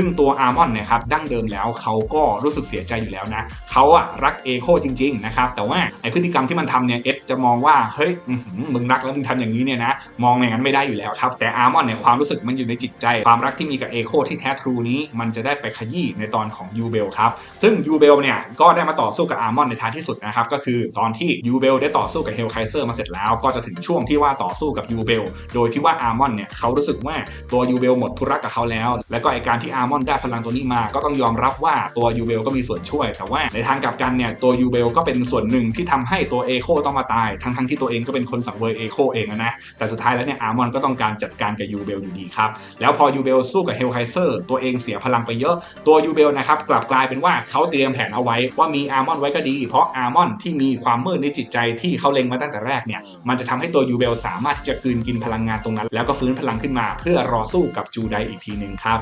ซึ่งตัวอาร์มอนเนี่ยครับดั้งเดิมแล้วเขาก็รู้สึกเสียใจอยู่แล้วนะเขาอะรักเอโคจริงๆนะครับแต่ว่าไอพฤติกรรมที่มันทำเนี่ยเอสจะมองว่าเฮ้ยมึงรักแล้วมึงทำอย่างนี้เนี่ยนะมองอย่างนั้นไม่ได้อยู่แล้วครับแต่อาร์มอนเนี่ยความรู้สึกมันอยู่ในจิตใจ ความรักที่มีกับเอโคที่แท้ทรูนี้มันจะได้ไปขยี้ในตอนของยูเบลครับซึ่งยูเบลเนี่ยก็ได้มาต่อสู้กับอาร์มอนในท้ายที่สุดนะครับก็คือตอนที่ยูเบลได้ต่อสู้กับเฮลไคเซอร์มาเสร็จแล้วก็จะถึงช่วงที่ว่าต่อสู้กับยูเบลโดยที่ว่าอาร์มอนเนี่ยเขารู้สึกว่าตัวยูเบลหมดธุระกับเขาแล้ว แล้วก็ไอการที่อาร์มอนได้พลังตัวนี้มา ก็ต้องยอมรับว่าตัวยูเบลก็มีส่วนช่วย แต่ว่าในทางกลับกันเนี่ยตัวยูเบลก็เป็นส่วนหนึ่งที่ทำให้ตัวเอโคต้องมาตายทั้งทั้งๆที่ตัวเองก็เป็นคนสังเวยเอโคเองนะแต่สุดท้ายแล้วเนี่ยอาร์มอนก็ต้องการจัดการกับยูเบลอยู่ดีครับแล้วพอยูเบลสู้กับเฮลไคเซอร์ตัวเองเสียพลังไปเยอะตัวยูเบลนะครับกลับกลายเป็นว่าเขาเตรียมแผนเอาไว้ว่ามีอาร์มอนไว้ก็ดี เพราะอาร์มอนที่มีความมืดในจิตใจที่เขาเล็งมาตั้งแต่แรกเนี่ยมันจะทำให้ตัวยูเบลสามารถที่จะกลืนกินพลังงานตรงนั้น แล้วก็ฟื้นพลังขึ้นมาเพื่อรอสู้กับจูไดอีกทีหนึ่งครับ